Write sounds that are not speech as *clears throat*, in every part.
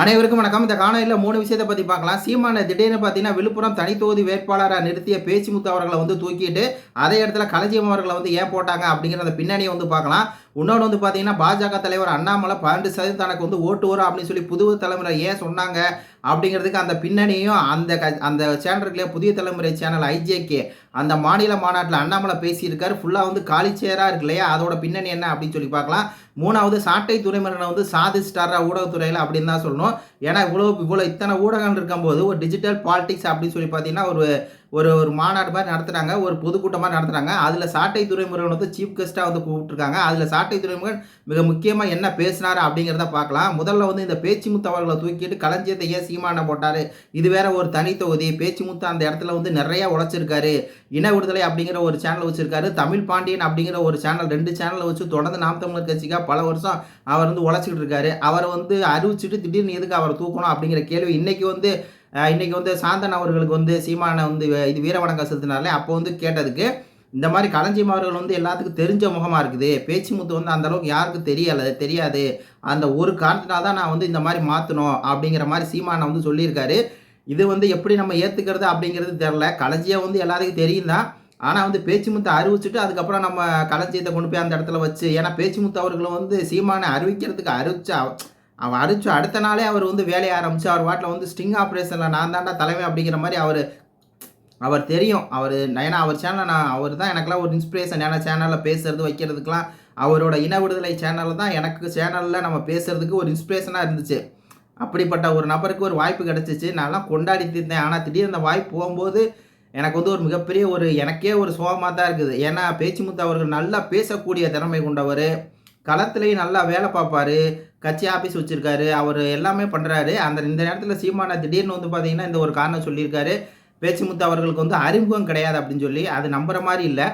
அனைவருக்கும் வணக்கம். இந்த காணொலியில் மூணு விஷயத்தை பற்றி பார்க்கலாம். சீமான திடீர்னு பார்த்தீங்கன்னா விழுப்புரம் தனித்தொகுதி வேட்பாளராக நிறுத்திய பேச்சுமுத்து அவர்களை வந்து தூக்கிட்டு அதே இடத்துல களஞ்சியம் அவர்களை வந்து ஏன் போட்டாங்க அப்படிங்கிற அந்த பின்னணியை வந்து பார்க்கலாம். இன்னொன்று வந்து பார்த்தீங்கன்னா பாஜக தலைவர் அண்ணாமலை பன்னெண்டு சதவீதம் தனக்கு வந்து ஓட்டு வரும் அப்படின்னு சொல்லி புது தலைமுறை ஏன் சொன்னாங்க? அப்படிங்கிறதுக்கு அந்த பின்னணியும் அந்த க அந்த சேனல் புதிய தலைமுறை சேனல் ஐஜேகே அந்த மாநில மாநாட்டில் அண்ணாமலை பேசியிருக்காரு. ஃபுல்லாக வந்து காலி சேராக இருக்கு இல்லையா? அதோட பின்னணி என்ன அப்படின்னு சொல்லி பார்க்கலாம். மூணாவது சாட்டை துறைமுறை வந்து சாதிச்சிட்டாரா ஊடகத்துறையில் அப்படின்னு தான் சொல்லணும். ஏன்னா இவ்வளோ இவ்வளோ இத்தனை ஊடகங்கள் இருக்கும்போது ஒரு டிஜிட்டல் பாலிடிக்ஸ் அப்படின்னு சொல்லி பார்த்தீங்கன்னா ஒரு ஒரு ஒரு மாநாடு மாதிரி நடத்துகிறாங்க ஒரு பொதுக்கூட்டமாக நடத்துகிறாங்க அதில் சாட்டை துறைமுருகன் வந்து சீஃப் கெஸ்ட்டாக வந்து கூப்பிட்டுருக்காங்க. அதில் சாட்டை துறைமுகன் மிக முக்கியமாக என்ன பேசினார் அப்படிங்கிறத பார்க்கலாம். முதல்ல வந்து இந்த பேச்சு அவர்களை தூக்கிட்டு களஞ்சியத்தை ஏன் சீமான போட்டார்? இது வேற ஒரு தனி தொகுதி. பேச்சுமுத்து அந்த இடத்துல வந்து நிறைய உழைச்சிருக்காரு. இன விடுதலை அப்படிங்கிற ஒரு சேனல் வச்சுருக்காரு. தமிழ் பாண்டியன் அப்படிங்கிற ஒரு சேனல் ரெண்டு சேனலை வச்சு தொடர்ந்து நாம் தமிழர் கட்சிக்காக பல வருஷம் அவர் வந்து உழைச்சிக்கிட்டு இருக்காரு. அவரை வந்து அறிவிச்சிட்டு திடீர்னு எதுக்கு அவரை தூக்கணும் அப்படிங்கிற கேள்வி இன்னைக்கு வந்து இன்றைக்கி வந்து சாந்தன் அவர்களுக்கு வந்து சீமானை வந்து இது வீரவணக்கம் செலுத்தினாலே அப்போ வந்து கேட்டதுக்கு இந்த மாதிரி களஞ்சியம் அவர்கள் வந்து எல்லாத்துக்கும் தெரிஞ்ச முகமாக இருக்குது. பேச்சு முத்து வந்து அந்த அளவுக்கு தெரியலை தெரியாது. அந்த ஒரு காரணத்தினால தான் நான் வந்து இந்த மாதிரி மாற்றணும் அப்படிங்கிற மாதிரி சீமானை வந்து சொல்லியிருக்காரு. இது வந்து எப்படி நம்ம ஏற்றுக்கிறது அப்படிங்கிறது தெரில களஞ்சியம் வந்து எல்லாத்துக்கும் தெரியும் தான் ஆனால் வந்து பேச்சுமுத்தை அறிவிச்சுட்டு அதுக்கப்புறம் நம்ம களஞ்சியத்தை கொண்டு போய் அந்த இடத்துல வச்சு ஏன்னா பேச்சுமுத்து அவர்களும் வந்து சீமானை அறிவிக்கிறதுக்கு அறிவிச்சா அவன் அடிச்சு அடுத்த நாளே அவர் வந்து வேலையை ஆரம்பிச்சு அவர் வாட்டில் வந்து ஸ்டிங் ஆப்ரேஷனில் நான் தாண்டா தலைமை அப்படிங்கிற மாதிரி அவர் அவர் தெரியும். அவர் ஏன்னா அவர் சேனலில் நான் அவர் தான் எனக்கெல்லாம் ஒரு இன்ஸ்பிரேஷன் ஏன்னா சேனலில் பேசுறது வைக்கிறதுக்கெலாம் அவரோட இன விடுதலை சேனல் தான் எனக்கு சேனலில் நம்ம பேசுறதுக்கு ஒரு இன்ஸ்பிரேஷனாக இருந்துச்சு. அப்படிப்பட்ட ஒரு நபருக்கு ஒரு வாய்ப்பு கிடச்சிச்சு. நான்லாம் கொண்டாடி இருந்தேன். ஆனால் திடீர்னு அந்த வாய்ப்பு போகும்போது எனக்கு வந்து ஒரு மிகப்பெரிய ஒரு எனக்கே ஒரு சோகமாக தான் இருக்குது. ஏன்னா பேச்சுமுத்து அவர்கள் நல்லா பேசக்கூடிய திறமை கொண்டவர். களத்துலேயும் நல்லா வேலை பார்ப்பார். கட்சி ஆஃபீஸ் வச்சுருக்காரு அவர் எல்லாமே பண்ணுறாரு அந்த இந்த நேரத்தில் சீமானா திடீர்னு வந்து பார்த்தீங்கன்னா இந்த ஒரு காரணம் சொல்லியிருக்காரு. பேச்சுமுத்து அவர்களுக்கு வந்து அறிமுகம் கிடையாது அப்படின்னு சொல்லி அது நம்புகிற மாதிரி இல்லை.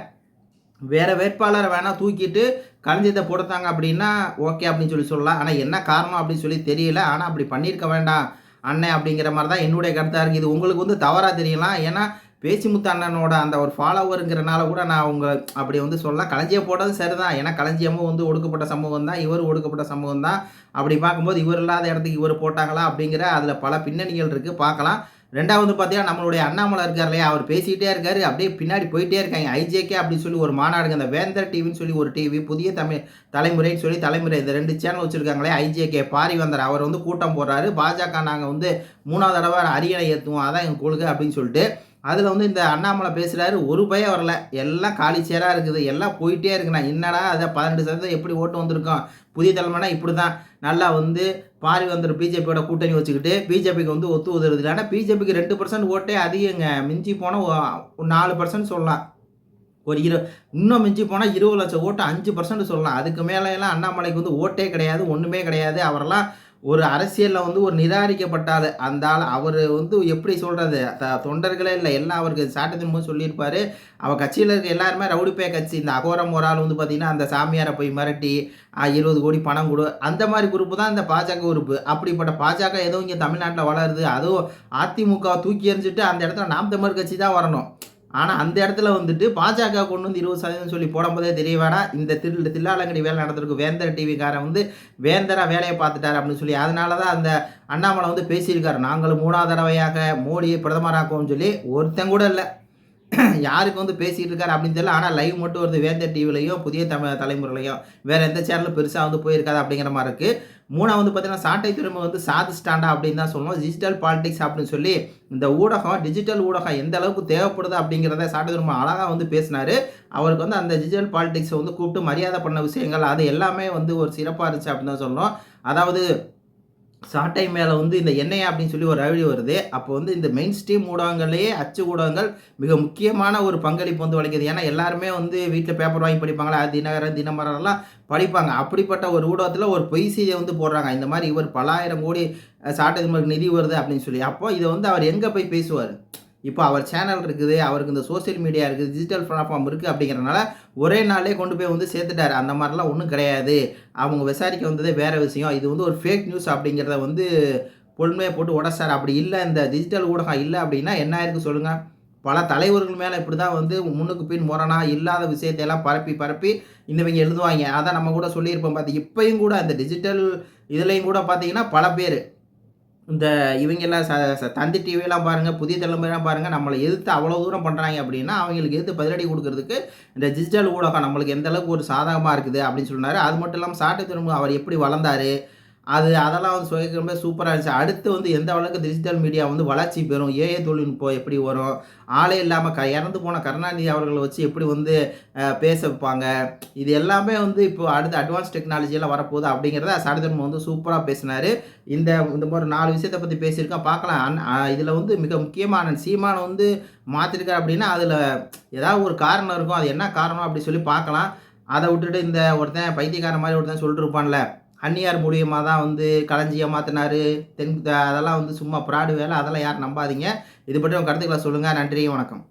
வேறு வேட்பாளரை வேணால் தூக்கிட்டு களஞ்சியத்தை போடுத்தாங்க அப்படின்னா ஓகே அப்படின்னு சொல்லி சொல்லலாம். ஆனால் என்ன காரணம் அப்படின்னு சொல்லி தெரியல. ஆனால் அப்படி பண்ணியிருக்க வேண்டாம் அண்ணன் அப்படிங்கிற மாதிரி தான் என்னுடைய கருத்தாக இருக்குது இது உங்களுக்கு வந்து தவறாக தெரியலாம். ஏன்னா பேச்சுமுத்து அண்ணனோட அந்த ஒரு ஃபாலோவருங்கிறனால கூட நான் அவங்க அப்படி வந்து சொல்லலாம் களஞ்சியம் போட்டதும் சரிதான். ஏன்னா களஞ்சியமும் வந்து ஒடுக்கப்பட்ட சமூகம் தான் இவர் ஒடுக்கப்பட்ட சமூகம் தான் அப்படி பார்க்கும்போது இவர் இல்லாத இடத்துக்கு இவர் போட்டாங்களா அப்படிங்கிற அதில் பல பின்னணிகள் இருக்குது பார்க்கலாம். ரெண்டாவது பார்த்தீங்கன்னா நம்மளுடைய அண்ணாமலை இருக்கார் இல்லையா? அவர் பேசிக்கிட்டே இருக்காரு. அப்படியே பின்னாடி போயிட்டே இருக்காங்க. ஐஜேகே அப்படின்னு சொல்லி ஒரு மாநாடுங்க. அந்த வேந்தர் டிவின்னு சொல்லி ஒரு டிவி புதிய தமிழ் தலைமுறைன்னு சொல்லி தலைமுறை. இந்த ரெண்டு சேனல் வச்சுருக்காங்களே ஐஜேகே பாரிவந்தர். அவர் வந்து கூட்டம் போடுறாரு. பாஜக நாங்கள் வந்து மூணாவது தடவை அரியணை ஏற்றுவோம் அதான் எங்கள் கொள்கை அப்படின்னு சொல்லிட்டு அதில் வந்து இந்த அண்ணாமலை பேசுகிறாரு ஒரு பயம் வரல. எல்லாம் காலி சேராக இருக்குது. எல்லாம் போயிட்டே இருக்குண்ணா என்னடா அதை பதினெட்டு சதவீதம் எப்படி ஓட்டு வந்திருக்கோம்? புதிய தலைமைனா இப்படி தான் நல்லா வந்து பாரி வந்துரு பிஜேபியோட கூட்டணி வச்சுக்கிட்டு பிஜேபிக்கு வந்து ஒத்து உதவுறது ஆனால் பிஜேபிக்கு ரெண்டு பர்சன்ட் ஓட்டே அதிகங்க. மிஞ்சி போனால் நாலு பர்சன்ட் சொல்லலாம். ஒரு இரு இன்னும் மிஞ்சி போனால் இருபது லட்சம் ஓட்டு அஞ்சு பர்சன்ட் சொல்லலாம். அதுக்கு மேலே எல்லாம் அண்ணாமலைக்கு வந்து ஓட்டே கிடையாது ஒன்றுமே கிடையாது. அவரெல்லாம் ஒரு அரசியலில் வந்து ஒரு நிராகரிக்கப்பட்டால் அந்த ஆள் அவர் வந்து எப்படி சொல்கிறது த தொண்டர்களே இல்லை. எல்லாம் அவருக்கு சாட்டத்தின் போது சொல்லியிருப்பார். அவர் கட்சியில் இருக்க எல்லாருமே ரவுடிப்பே கட்சி. இந்த அகோரம் ஒரு ஆள் வந்து பார்த்திங்கன்னா அந்த சாமியாரை போய் மிரட்டி இருபது கோடி பணம் கொடு. அந்த மாதிரி குரூப்பு தான் இந்த பாஜக குரூப்பு அப்படிப்பட்ட பாஜக ஏதோ இங்கே தமிழ்நாட்டில் வளருது. அதுவும் அதிமுக தூக்கி எறிஞ்சிட்டு அந்த இடத்துல நாம் தமிழ் கட்சி தான் வரணும். ஆனால் அந்த இடத்துல வந்துட்டு பாஜக கொண்டு வந்து இருபது சதவீதம் சொல்லி போடும்போதே தெரிய வேணாம் இந்த திரு தில்லாலங்கடி வேலை நடந்திருக்கு. வேந்தர் டிவிக்காரன் வந்து வேந்தரா வேலையை பார்த்துட்டார் அப்படின்னு சொல்லி அதனால தான் அந்த அண்ணாமலை வந்து பேசியிருக்காரு. நாங்கள் மூணாவது தடவையாக மோடியை பிரதமராக்குவோம்னு சொல்லி ஒருத்தன் கூட இல்லை. *clears throat* யாருக்கு வந்து பேசிகிட்டு இருக்காரு அப்படின்னு தெரியல. ஆனால் லைவ் மட்டும் வருது. வேந்தர் டிவிலையும் புதிய தமிழ் தலைமுறையிலையும். வேறு எந்த சேனலும் பெருசாக வந்து போயிருக்காது அப்படிங்கிற மாதிரி இருக்குது மூணாவது பார்த்தீங்கன்னா சாட்டை திரும்ப வந்து சாதிச்சிட்டாண்டா அப்படின்னு தான் சொல்லணும் டிஜிட்டல் பாலிடிக்ஸ் அப்படின்னு சொல்லி இந்த ஊடகம் டிஜிட்டல் ஊடகம் எந்த அளவுக்கு தேவைப்படுது அப்படிங்கிறத சாட்டை திரும்ப அழகாக வந்து பேசினார். அவருக்கு வந்து அந்த டிஜிட்டல் பாலிடிக்ஸை வந்து கூப்பிட்டு மரியாதை பண்ண விஷயங்கள் அது எல்லாமே வந்து ஒரு சிறப்பாக இருந்துச்சு அப்படின்னு தான் சொல்லணும் அதாவது சாட்டை மேலே வந்து இந்த எண்ணெய் அப்படின்னு சொல்லி ஒரு அழிவு வருது. அப்போ வந்து இந்த மெயின் ஸ்ட்ரீம் ஊடகங்கள்லேயே அச்சு ஊடகங்கள் மிக முக்கியமான ஒரு பங்களிப்பு வந்து வலிக்குது. ஏன்னா எல்லாருமே வந்து வீட்டில் பேப்பர் வாங்கி படிப்பாங்களா? தினகரன் தினமரம்லாம் படிப்பாங்க. அப்படிப்பட்ட ஒரு ஊடகத்தில் ஒரு பொய் செய்தியை வந்து போடுறாங்க. இந்த மாதிரி இவர் பலாயிரம் கோடி சாட்டை நிதி வருது அப்படின்னு சொல்லி. அப்போ இதை வந்து அவர் எங்கே போய் பேசுவார்? இப்போ அவர் சேனல் இருக்குது அவருக்கு இந்த சோஷியல் மீடியா இருக்குது டிஜிட்டல் பிளாட்ஃபார்ம் இருக்குது அப்படிங்கிறனால ஒரே நாளே கொண்டு போய் வந்து சேர்த்துட்டாரு. அந்த மாதிரிலாம் ஒன்றும் கிடையாது. அவங்க விசாரிக்க வந்ததே வேறு விஷயம். இது வந்து ஒரு ஃபேக் நியூஸ் அப்படிங்கிறத வந்து பொறுமையாக போட்டு உடச்சார். அப்படி இல்லை இந்த டிஜிட்டல் ஊடகம் இல்லை அப்படின்னா என்ன ஆயிருக்கு சொல்லுங்கள் பல தலைவர்கள் மேலே இப்படி தான் வந்து முன்னுக்கு பின் முரணா இல்லாத விஷயத்தையெல்லாம் பரப்பி பரப்பி இன்னவங்க எழுதுவாங்க. அதான் நம்ம கூட சொல்லியிருப்போம் பார்த்து இப்போயும் கூட அந்த டிஜிட்டல் இதுலேயும் கூட பார்த்தீங்கன்னா பல பேர் இந்த இவங்கெல்லாம் ச ச தந்தி டிவியெல்லாம் பாருங்கள் புதிய தலைமுறையெல்லாம் பாருங்கள் நம்மளை எதிர்த்து அவ்வளோ தூரம் பண்ணுறாங்க அப்படின்னா அவங்களுக்கு எதிர்த்து பதிலடி கொடுக்கறதுக்கு இந்த டிஜிட்டல் ஊடகம் நம்மளுக்கு எந்த அளவுக்கு ஒரு சாதகமாக இருக்குது அப்படின்னு சொன்னார். அது மட்டும் இல்லாமல் சாட்டை திரும்ப அவர் எப்படி வளர்ந்தார் அது அதெல்லாம் வந்து ரொம்ப சூப்பராக இருந்துச்சு. அடுத்து வந்து எந்த அளவுக்கு டிஜிட்டல் மீடியா வந்து வளர்ச்சி பெறும்? ஏஏ தொழில்நுட்பம் எப்படி வரும்? ஆளே இல்லாமல் க இறந்து போன கருணாநிதி அவர்களை வச்சு எப்படி வந்து பேச வைப்பாங்க? இது எல்லாமே வந்து இப்போ அடுத்த அட்வான்ஸ் டெக்னாலஜியெல்லாம் வரப்போகுது அப்படிங்கிறத சாடிதர்மம் வந்து சூப்பராக பேசினார். இந்த இந்த மாதிரி நாலு விஷயத்தை பற்றி பேசியிருக்கோம். பார்க்கலாம். இதில் வந்து மிக முக்கியமான சீமானை வந்து மாற்றிருக்கார் அப்படின்னா அதில் ஏதாவது ஒரு காரணம் இருக்கும். அது என்ன காரணம் அப்படி சொல்லி பார்க்கலாம். அதை விட்டுட்டு இந்த ஒருத்தன் பைத்தியக்காரன் மாதிரி ஒருத்தன் சொல்லிட்டு இருப்பான்ல. அந்நியார் மூலியமாக தான் வந்து களஞ்சியம் மாற்றினாரு தென் அதெல்லாம் வந்து சும்மா ப்ராடு வேலை. அதெல்லாம் யாரும் நம்பாதீங்க. இது பற்றி உங்கள் கருத்துக்களை சொல்லுங்கள் நன்றி வணக்கம்.